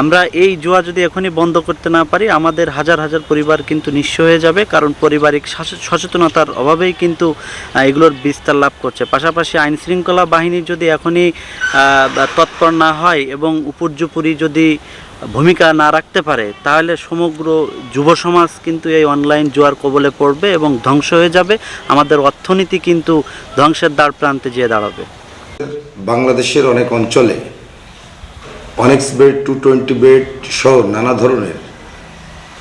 আমরা এই জুয়া যদি এখনই বন্ধ করতে না পারি, আমাদের হাজার হাজার পরিবার কিন্তু নিঃস্ব হয়ে যাবে, কারণ পারিবারিক সচেতনতার অভাবেই কিন্তু এগুলোর বিস্তার লাভ করছে। পাশাপাশি আইন শৃঙ্খলা বাহিনী যদি এখনই তৎপর না হয় এবং উপর্যুপুরি যদি ভূমিকা না রাখতে পারে, তাহলে সমগ্র যুব সমাজ কিন্তু এই অনলাইন জুয়ার কবলে পড়বে এবং ধ্বংস হয়ে যাবে। আমাদের অর্থনীতি কিন্তু ধ্বংসের দ্বার প্রান্তে যেয়ে দাঁড়াবে। বাংলাদেশের অনেক অঞ্চলে অনেক বেড, টু টোয়েন্টি বেড সহ নানা ধরনের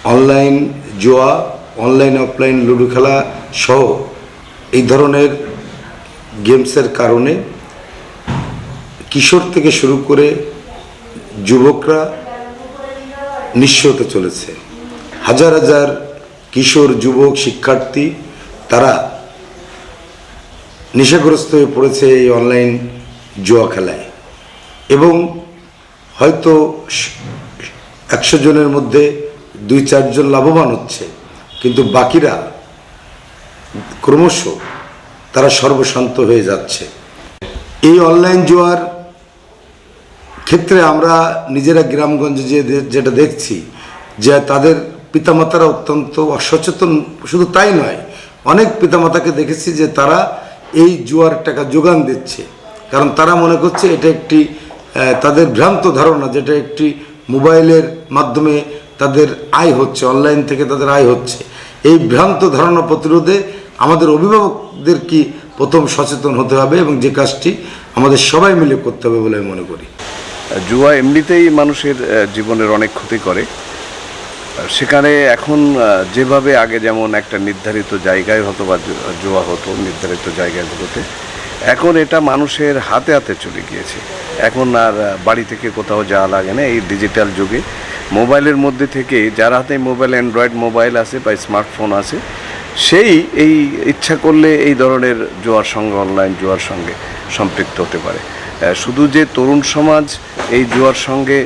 অনলাইন জোয়া, অনলাইন, অফলাইন লুডো খেলা সহ এই ধরনের গেমসের কারণে কিশোর থেকে শুরু করে যুবকরা নিঃস্ব হতে চলেছে। হাজার হাজার কিশোর, যুবক, শিক্ষার্থী তারা নেশাগ্রস্ত হয়ে পড়েছে এই অনলাইন জুয়া খেলায় এবং হয়তো একশো জনের মধ্যে দুই, চারজন লাভবান হচ্ছে, কিন্তু বাকিরা ক্রমশ তারা সর্বশান্ত হয়ে যাচ্ছে। এই অনলাইন জোয়ার ক্ষেত্রে আমরা নিজেরা গ্রামগঞ্জে যে যেটা দেখছি, যে তাদের পিতামাতারা অত্যন্ত অসচেতন, শুধু তাই নয়, অনেক পিতামাতাকে দেখেছি যে তারা এই জুয়ার টাকা যোগান দিচ্ছে। কারণ তারা মনে করছে এটা একটি তাদের ভ্রান্ত ধারণা যেটা একটি মোবাইলের মাধ্যমে তাদের আয় হচ্ছে, অনলাইন থেকে তাদের আয় হচ্ছে। এই ভ্রান্ত ধারণা প্রতিরোধে আমাদের অভিভাবকদের কি প্রথম সচেতন হতে হবে এবং যে কাজটি আমাদের সবাই মিলে করতে হবে বলে আমি মনে করি। জুয়া এমনিতেই মানুষের জীবনের অনেক ক্ষতি করে। সেখানে এখন যেভাবে আগে যেমন একটা নির্ধারিত জায়গায় হতো বা জুয়া হতো, নির্ধারিত জায়গাগুলোতে এখন এটা মানুষের হাতে হাতে চলে গিয়েছে। এখন আর বাড়ি থেকে কোথাও যাওয়া লাগে না এই ডিজিটাল যুগে। মোবাইলের মধ্যে থেকে যার হাতে মোবাইল, অ্যান্ড্রয়েড মোবাইল আছে বা স্মার্টফোন আছে, সেই এই ইচ্ছা করলে এই ধরনের জুয়ার সঙ্গে, অনলাইন জুয়ার সঙ্গে সম্পৃক্ত হতে পারে। শুধু যে তরুণ সমাজ এই জুয়ার সঙ্গে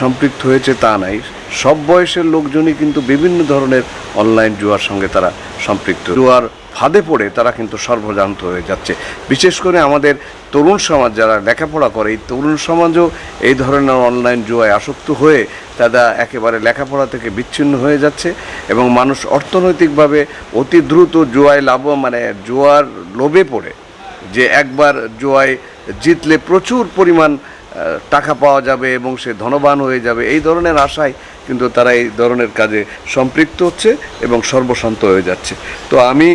সম্পৃক্ত হয়েছে তা নাই। সব বয়সের লোকজনই কিন্তু বিভিন্ন ধরনের অনলাইন জুয়ার সঙ্গে তারা সম্পৃক্ত। জুয়ার ফাঁদে পড়ে তারা কিন্তু সর্বজান্ত হয়ে যাচ্ছে। বিশেষ করে আমাদের তরুণ সমাজ যারা লেখাপড়া করে, এই তরুণ সমাজও এই ধরনের অনলাইন জুয়ায় আসক্ত হয়ে তারা একেবারে লেখাপড়া থেকে বিচ্ছিন্ন হয়ে যাচ্ছে এবং মানুষ অর্থনৈতিকভাবে অতি দ্রুত জুয়ায় লাভ মানে জুয়ার লোভে পড়ে যে একবার জুয়ায় জিতলে প্রচুর পরিমাণ টাকা পাওয়া যাবে এবং সে ধনবান হয়ে যাবে। এই ধরনের আশায় কিন্তু তারা এই ধরনের কাজে সম্পৃক্ত হচ্ছে এবং সর্বশান্ত হয়ে যাচ্ছে। তো আমি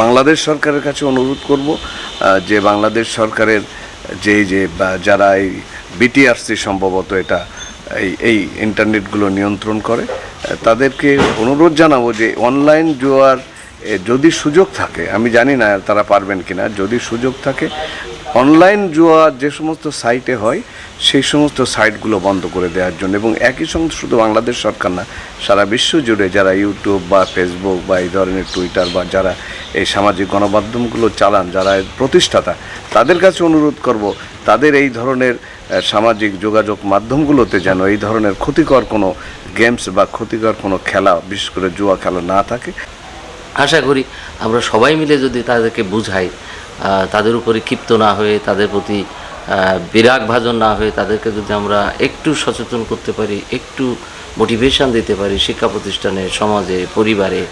বাংলাদেশ সরকারের কাছে অনুরোধ করব যে বাংলাদেশ সরকারের যে যে যারা এই বিটিআরসি সম্ভবত এটা, এই এই ইন্টারনেটগুলো নিয়ন্ত্রণ করে তাদেরকে অনুরোধ জানাব যে অনলাইন জোয়ার যদি সুযোগ থাকে, আমি জানি না তারা পারবেন কিনা, যদি সুযোগ থাকে অনলাইন জুয়া যে সমস্ত সাইটে হয়, সেই সমস্ত সাইটগুলো বন্ধ করে দেওয়ার জন্য এবং একই সঙ্গে শুধু বাংলাদেশ সরকার না, সারা বিশ্ব জুড়ে যারা ইউটিউব বা ফেসবুক বা এই ধরনের টুইটার বা যারা এই সামাজিক গণমাধ্যমগুলো চালান, যারা প্রতিষ্ঠাতা, তাদের কাছে অনুরোধ করব, তাদের এই ধরনের সামাজিক যোগাযোগ মাধ্যমগুলোতে যেন এই ধরনের ক্ষতিকর কোনো গেমস বা ক্ষতিকর কোনো খেলা, বিশেষ করে জুয়া খেলা না থাকে। আশা করি আমরা সবাই মিলে যদি তাদেরকে বুঝাই তাদের উপরে ক্ষিপ্ত না হয়ে, তাদের প্রতি বিরাগ ভাজন না হয়ে তাদেরকে যদি আমরা একটু সচেতন করতে পারি, একটু মোটিভেশন দিতে পারি শিক্ষা প্রতিষ্ঠানে, সমাজে, পরিবারে,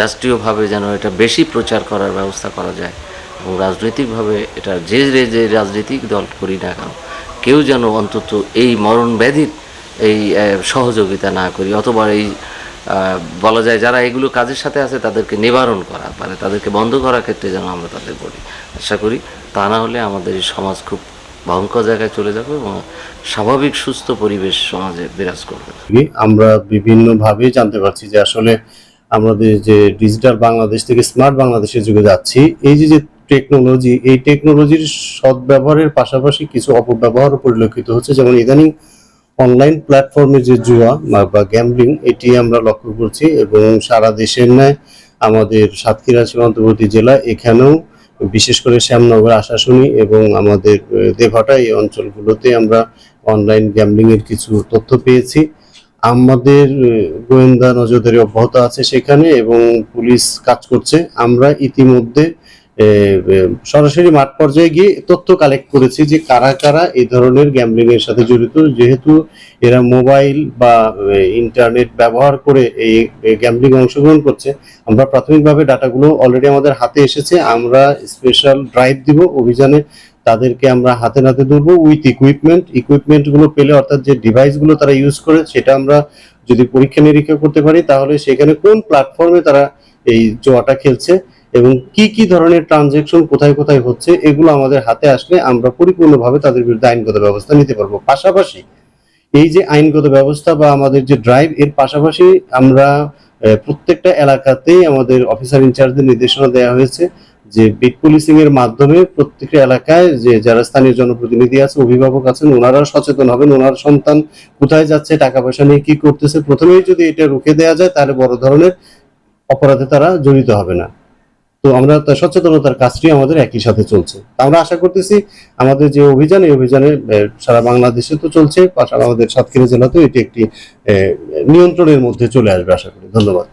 রাষ্ট্রীয়ভাবে যেন এটা বেশি প্রচার করার ব্যবস্থা করা যায় এবং রাজনৈতিকভাবে এটা যে যে যে রাজনৈতিক দল করি না কেন, কেউ যেন অন্তত এই মরণ ব্যাধির এই সহযোগিতা না করি অথবা এই বলা যায় যারা এগুলো কাজের সাথে আছে তাদেরকে নিবারণ করা মানে তাদেরকে বন্ধ করার ক্ষেত্রে যেন আমরা তাদের বলি। আশা করি তা না হলে আমাদের সমাজ খুব ভয়ঙ্কর জায়গায় চলে যাবে এবং স্বাভাবিক, সুস্থ পরিবেশ সমাজে বিরাজ করবে। আমরা বিভিন্নভাবে জানতে পারছি যে আসলে আমাদের যে ডিজিটাল বাংলাদেশ থেকে স্মার্ট বাংলাদেশের যুগে যাচ্ছি, এই যে যে টেকনোলজি, এই টেকনোলজির সদ্ব্যবহারের পাশাপাশি কিছু অপব্যবহারও পরিলক্ষিত হচ্ছে। যেমন ইদানিং অনলাইন প্ল্যাটফর্মে যে জুয়া বা- গ্যাম্বলিং এটি আমরা লক্ষ্য করছি এবং সারা দেশের ন্যায় আমাদের সাতক্ষীরা সীমান্তবর্তী জেলা এখানেও বিশেষ করে শ্যামনগর, আশাশুনি এবং আমাদের দেঘটা এই অঞ্চলগুলোতে আমরা অনলাইন গ্যাম্বলিং এর কিছু তথ্য পেয়েছি। আমাদের গোয়েন্দা নজরদারি অব্যাহত আছে সেখানে এবং পুলিশ কাজ করছে। আমরা ইতিমধ্যে সরাসরি মাঠ পর্যায়ে গিয়ে তথ্য কালেক্ট করেছি যে কারা কারা এই ধরনের গ্যাম্বলিং এর সাথে জড়িত। যেহেতু এরা মোবাইল বা ইন্টারনেট ব্যবহার করে এই গ্যাম্বলিং অংশগ্রহণ করছে, আমরা প্রাথমিকভাবে ডাটাগুলো অলরেডি আমাদের হাতে এসেছে। আমরা স্পেশাল ড্রাইভ দিব অভিযানে। তাদেরকে আমরা হাতে নাতে ধরবো উইথ ইকুইপমেন্ট ইকুইপমেন্টগুলো পেলে অর্থাৎ যে ডিভাইসগুলো তারা ইউজ করে, সেটা আমরা যদি পরীক্ষা নিরীক্ষা করতে পারি, তাহলে সেখানে কোন প্ল্যাটফর্মে তারা এই জোয়াটা খেলছে এবং কি কি ধরনের ট্রানজেকশন কোথায় কোথায় হচ্ছে, এগুলো আমাদের হাতে আসলে আমরা পরিপূর্ণভাবে তাদের বিরুদ্ধে আইনগত ব্যবস্থা নিতে পারব। পাশাপাশি এই যে আইনগত ব্যবস্থা বা আমাদের যে ড্রাইভ এর পাশাপাশি আমরা প্রত্যেকটা এলাকাতেই আমাদের অফিসার ইনচার্জদের নির্দেশনা দেওয়া হয়েছে যে বিট পুলিশিং এর মাধ্যমে প্রত্যেকটা এলাকায় যে যারা স্থানীয় জনপ্রতিনিধি আছে, অভিভাবক আছেন ওনারা সচেতন হবেন, ওনার সন্তান কোথায় যাচ্ছে টাকা পয়সা নিয়ে কি করতেছে, প্রথমেই যদি এটা রুখে দেওয়া যায়, তাহলে বড় ধরনের অপরাধে তারা জড়িত হবে না। তো আমরা সচেতনতার কাজটি আমাদের একই সাথে চলছে। আমরা আশা করতেছি আমাদের যে অভিযান, এই অভিযানে সারা বাংলাদেশে তো চলছে আমাদের সাতক্ষীরা জেলাতেও এটি একটি নিয়ন্ত্রণের মধ্যে চলে আসবে আশা করি। ধন্যবাদ।